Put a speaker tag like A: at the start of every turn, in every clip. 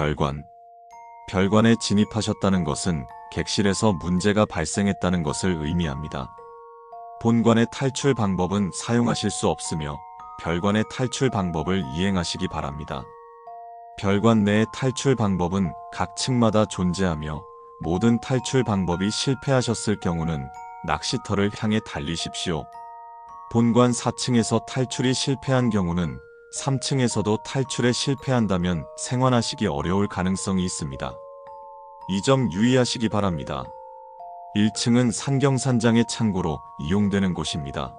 A: 별관. 별관에 진입하셨다는 것은 객실에서 문제가 발생했다는 것을 의미합니다. 본관의 탈출 방법은 사용하실 수 없으며 별관의 탈출 방법을 이행하시기 바랍니다. 별관 내의 탈출 방법은 각 층마다 존재하며 모든 탈출 방법이 실패하셨을 경우는 낚시터를 향해 달리십시오. 본관 4층에서 탈출이 실패한 경우는 3층에서도 탈출에 실패한다면 생활하시기 어려울 가능성이 있습니다. 이 점 유의하시기 바랍니다. 1층은 산경산장의 창고로 이용되는 곳입니다.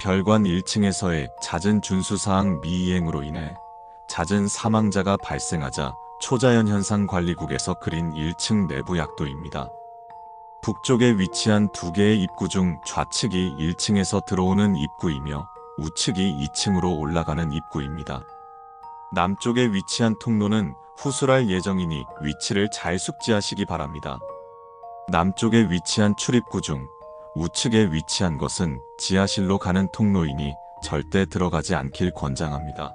A: 별관 1층에서의 잦은 준수사항 미이행으로 인해 잦은 사망자가 발생하자 초자연 현상 관리국에서 그린 1층 내부 약도입니다. 북쪽에 위치한 두 개의 입구 중 좌측이 1층에서 들어오는 입구이며 우측이 2층으로 올라가는 입구입니다. 남쪽에 위치한 통로는 후술할 예정이니 위치를 잘 숙지하시기 바랍니다. 남쪽에 위치한 출입구 중 우측에 위치한 것은 지하실로 가는 통로이니 절대 들어가지 않길 권장합니다.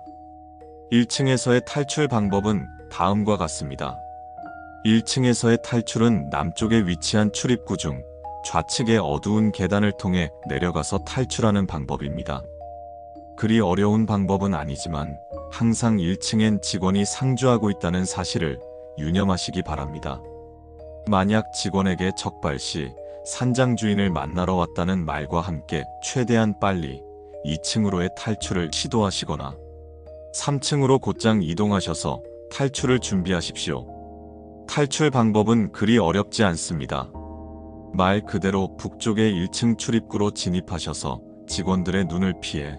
A: 1층에서의 탈출 방법은 다음과 같습니다. 1층에서의 탈출은 남쪽에 위치한 출입구 중 좌측의 어두운 계단을 통해 내려가서 탈출하는 방법입니다. 그리 어려운 방법은 아니지만 항상 1층엔 직원이 상주하고 있다는 사실을 유념하시기 바랍니다. 만약 직원에게 적발 시 산장 주인을 만나러 왔다는 말과 함께 최대한 빨리 2층으로의 탈출을 시도하시거나 3층으로 곧장 이동하셔서 탈출을 준비하십시오. 탈출 방법은 그리 어렵지 않습니다. 말 그대로 북쪽의 1층 출입구로 진입하셔서 직원들의 눈을 피해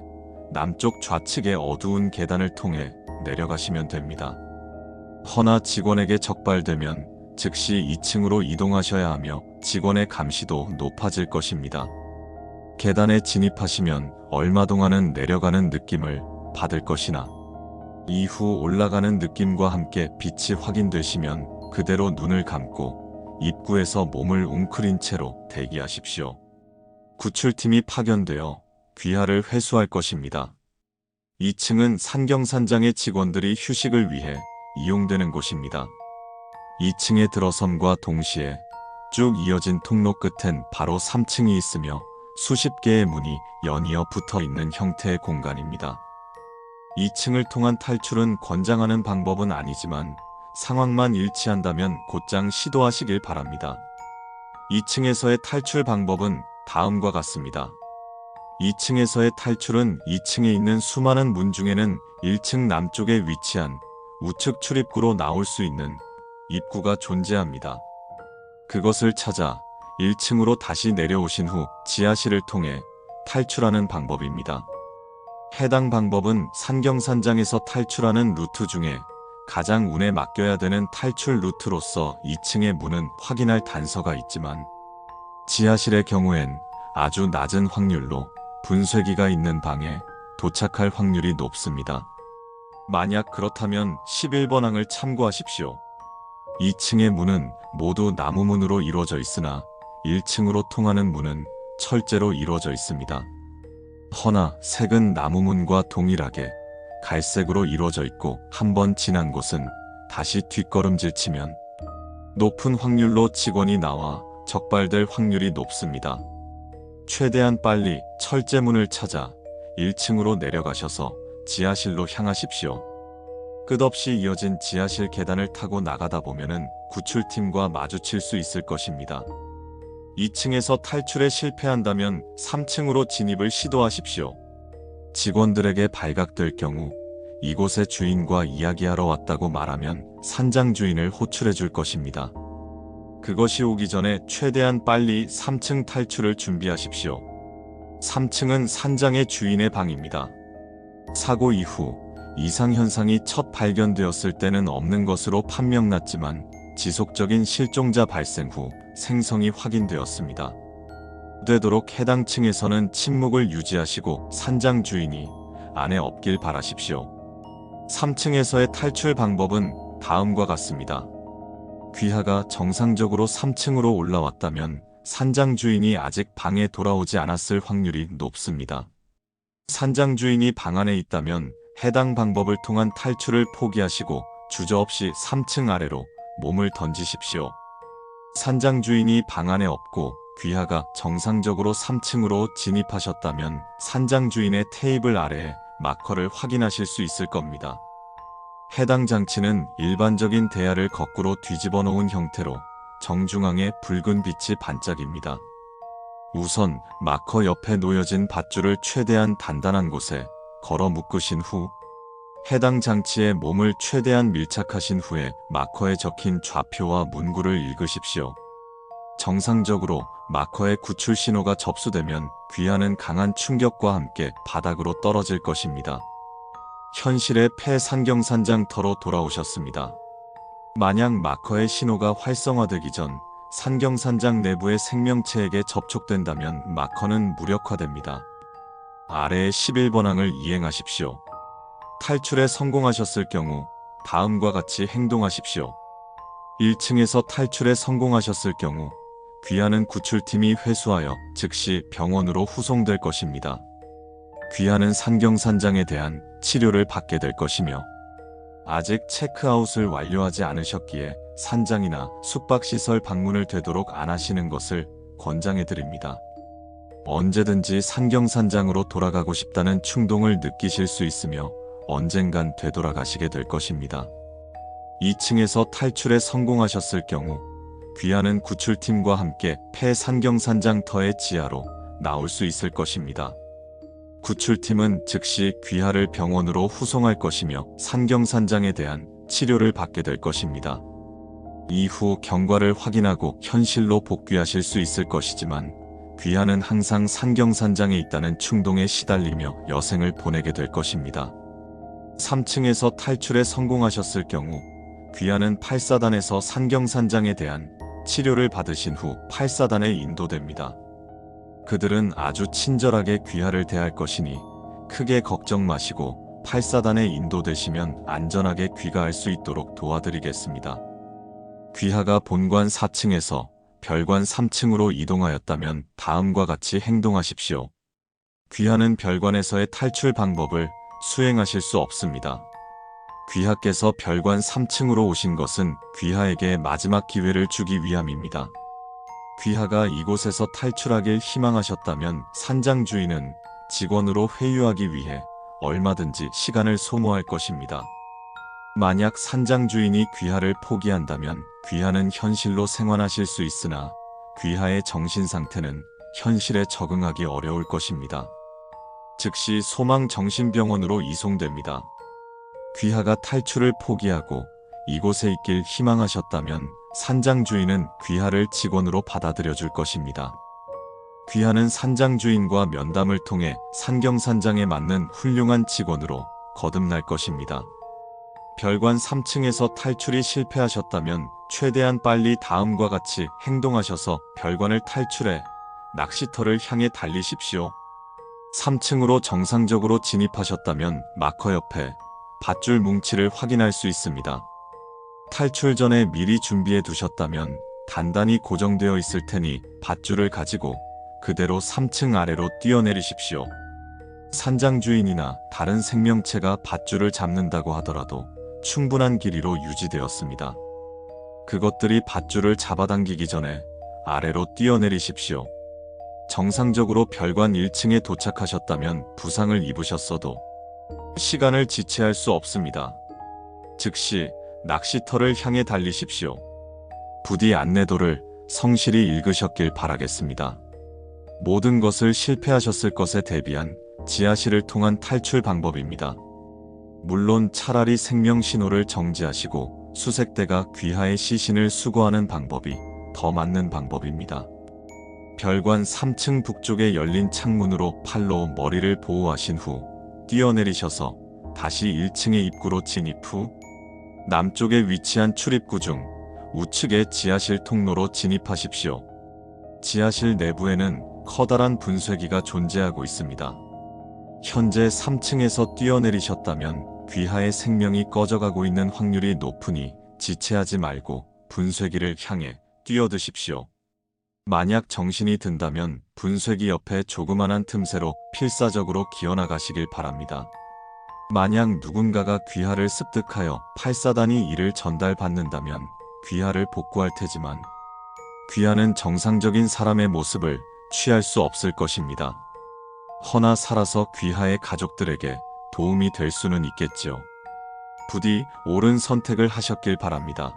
A: 남쪽 좌측의 어두운 계단을 통해 내려가시면 됩니다. 허나 직원에게 적발되면 즉시 2층으로 이동하셔야 하며 직원의 감시도 높아질 것입니다. 계단에 진입하시면 얼마 동안은 내려가는 느낌을 받을 것이나 이후 올라가는 느낌과 함께 빛이 확인되시면 그대로 눈을 감고 입구에서 몸을 웅크린 채로 대기하십시오. 구출팀이 파견되어 귀하를 회수할 것입니다. 2층은 산경산장의 직원들이 휴식을 위해 이용되는 곳입니다. 2층에 들어섬과 동시에 쭉 이어진 통로 끝엔 바로 3층이 있으며 수십 개의 문이 연이어 붙어 있는 형태의 공간입니다. 2층을 통한 탈출은 권장하는 방법은 아니지만 상황만 일치한다면 곧장 시도하시길 바랍니다. 2층에서의 탈출 방법은 다음과 같습니다. 2층에서의 탈출은 2층에 있는 수많은 문 중에는 1층 남쪽에 위치한 우측 출입구로 나올 수 있는 입구가 존재합니다. 그것을 찾아 1층으로 다시 내려오신 후 지하실을 통해 탈출하는 방법입니다. 해당 방법은 산경산장에서 탈출하는 루트 중에 가장 운에 맡겨야 되는 탈출 루트로서 2층의 문은 확인할 단서가 있지만 지하실의 경우엔 아주 낮은 확률로 분쇄기가 있는 방에 도착할 확률이 높습니다. 만약 그렇다면 11번 항을 참고하십시오. 2층의 문은 모두 나무문으로 이루어져 있으나 1층으로 통하는 문은 철제로 이루어져 있습니다. 허나 색은 나무문과 동일하게 갈색으로 이루어져 있고 한번 지난 곳은 다시 뒷걸음질 치면 높은 확률로 직원이 나와 적발될 확률이 높습니다. 최대한 빨리 철제문을 찾아 1층으로 내려가셔서 지하실로 향하십시오. 끝없이 이어진 지하실 계단을 타고 나가다 보면은 구출팀과 마주칠 수 있을 것입니다. 2층에서 탈출에 실패한다면 3층으로 진입을 시도하십시오. 직원들에게 발각될 경우 이곳의 주인과 이야기하러 왔다고 말하면 산장 주인을 호출해 줄 것입니다. 그것이 오기 전에 최대한 빨리 3층 탈출을 준비하십시오. 3층은 산장의 주인의 방입니다. 사고 이후 이상현상이 첫 발견되었을 때는 없는 것으로 판명났지만 지속적인 실종자 발생 후 생성이 확인되었습니다. 되도록 해당 층에서는 침묵을 유지하시고 산장 주인이 안에 없길 바라십시오. 3층에서의 탈출 방법은 다음과 같습니다. 귀하가 정상적으로 3층으로 올라왔다면 산장 주인이 아직 방에 돌아오지 않았을 확률이 높습니다. 산장 주인이 방 안에 있다면 해당 방법을 통한 탈출을 포기하시고 주저없이 3층 아래로 몸을 던지십시오. 산장 주인이 방 안에 없고 귀하가 정상적으로 3층으로 진입하셨다면 산장 주인의 테이블 아래에 마커를 확인하실 수 있을 겁니다. 해당 장치는 일반적인 대야를 거꾸로 뒤집어 놓은 형태로 정중앙에 붉은 빛이 반짝입니다. 우선 마커 옆에 놓여진 밧줄을 최대한 단단한 곳에 걸어 묶으신 후 해당 장치에 몸을 최대한 밀착하신 후에 마커에 적힌 좌표와 문구를 읽으십시오. 정상적으로 마커의 구출 신호가 접수되면 귀하는 강한 충격과 함께 바닥으로 떨어질 것입니다. 현실의 폐산경산장터로 돌아오셨습니다. 만약 마커의 신호가 활성화되기 전 산경산장 내부의 생명체에게 접촉된다면 마커는 무력화됩니다. 아래의 11번항을 이행하십시오. 탈출에 성공하셨을 경우 다음과 같이 행동하십시오. 1층에서 탈출에 성공하셨을 경우 귀하는 구출팀이 회수하여 즉시 병원으로 후송될 것입니다. 귀하는 산경산장에 대한 치료를 받게 될 것이며 아직 체크아웃을 완료하지 않으셨기에 산장이나 숙박시설 방문을 되도록 안 하시는 것을 권장해 드립니다. 언제든지 산경산장으로 돌아가고 싶다는 충동을 느끼실 수 있으며 언젠간 되돌아가시게 될 것입니다. 2층에서 탈출에 성공하셨을 경우 귀하는 구출팀과 함께 폐산경산장터의 지하로 나올 수 있을 것입니다. 구출팀은 즉시 귀하를 병원으로 후송할 것이며 산경산장에 대한 치료를 받게 될 것입니다. 이후 경과를 확인하고 현실로 복귀하실 수 있을 것이지만 귀하는 항상 산경산장에 있다는 충동에 시달리며 여생을 보내게 될 것입니다. 3층에서 탈출에 성공하셨을 경우 귀하는 8사단에서 산경산장에 대한 치료를 받으신 후 8사단에 인도됩니다. 그들은 아주 친절하게 귀하를 대할 것이니 크게 걱정 마시고 8사단에 인도되시면 안전하게 귀가할 수 있도록 도와드리겠습니다. 귀하가 본관 4층에서 별관 3층으로 이동하였다면 다음과 같이 행동하십시오. 귀하는 별관에서의 탈출 방법을 수행하실 수 없습니다. 귀하께서 별관 3층으로 오신 것은 귀하에게 마지막 기회를 주기 위함입니다. 귀하가 이곳에서 탈출하길 희망하셨다면 산장 주인은 직원으로 회유하기 위해 얼마든지 시간을 소모할 것입니다. 만약 산장 주인이 귀하를 포기한다면 귀하는 현실로 생활하실 수 있으나 귀하의 정신 상태는 현실에 적응하기 어려울 것입니다. 즉시 소망 정신병원으로 이송됩니다. 귀하가 탈출을 포기하고 이곳에 있길 희망하셨다면 산장 주인은 귀하를 직원으로 받아들여 줄 것입니다. 귀하는 산장 주인과 면담을 통해 산경산장에 맞는 훌륭한 직원으로 거듭날 것입니다. 별관 3층에서 탈출이 실패하셨다면 최대한 빨리 다음과 같이 행동하셔서 별관을 탈출해 낚시터를 향해 달리십시오. 3층으로 정상적으로 진입하셨다면 마커 옆에 밧줄 뭉치를 확인할 수 있습니다. 탈출 전에 미리 준비해 두셨다면 단단히 고정되어 있을 테니 밧줄을 가지고 그대로 3층 아래로 뛰어내리십시오. 산장 주인이나 다른 생명체가 밧줄을 잡는다고 하더라도 충분한 길이로 유지되었습니다. 그것들이 밧줄을 잡아당기기 전에 아래로 뛰어내리십시오. 정상적으로 별관 1층에 도착하셨다면 부상을 입으셨어도 시간을 지체할 수 없습니다. 즉시 낚시터를 향해 달리십시오. 부디 안내도를 성실히 읽으셨길 바라겠습니다. 모든 것을 실패하셨을 것에 대비한 지하실을 통한 탈출 방법입니다. 물론 차라리 생명 신호를 정지하시고 수색대가 귀하의 시신을 수거하는 방법이 더 맞는 방법입니다. 별관 3층 북쪽에 열린 창문으로 팔로 머리를 보호하신 후 뛰어내리셔서 다시 1층의 입구로 진입 후 남쪽에 위치한 출입구 중 우측의 지하실 통로로 진입하십시오. 지하실 내부에는 커다란 분쇄기가 존재하고 있습니다. 현재 3층에서 뛰어내리셨다면 귀하의 생명이 꺼져가고 있는 확률이 높으니 지체하지 말고 분쇄기를 향해 뛰어드십시오. 만약 정신이 든다면 분쇄기 옆에 조그만한 틈새로 필사적으로 기어나가시길 바랍니다. 만약 누군가가 귀하를 습득하여 팔사단이 이를 전달받는다면 귀하를 복구할 테지만 귀하는 정상적인 사람의 모습을 취할 수 없을 것입니다. 허나 살아서 귀하의 가족들에게 도움이 될 수는 있겠지요. 부디 옳은 선택을 하셨길 바랍니다.